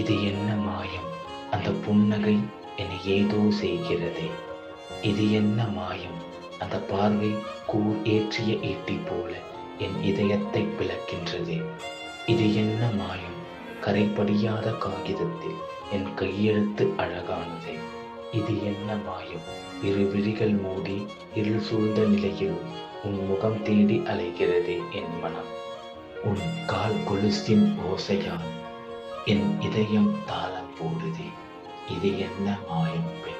இது என்ன மாயம்? அந்த புன்னகை என்னை ஏதோ செய்கிறது. இது என்ன மாயம்? அந்த பார்வை கூர் ஏற்றிய ஈட்டி போல என் இதயத்தை பிளக்கின்றது. இது என்ன மாயம்? கரைப்படியாத காகிதத்தில் என் கையெழுத்து அழகானதே. இது என்ன மாயம்? இரு விழிகள் மூடி இருள் சூழ்ந்த நிலையில் உன் முகம் தேடி அலைகிறது என் மனம். உன் கால் கொலுசின் ஓசையால் என் இதயம் தாளம் போடுதே. இது என்ன மாயம் பெண்?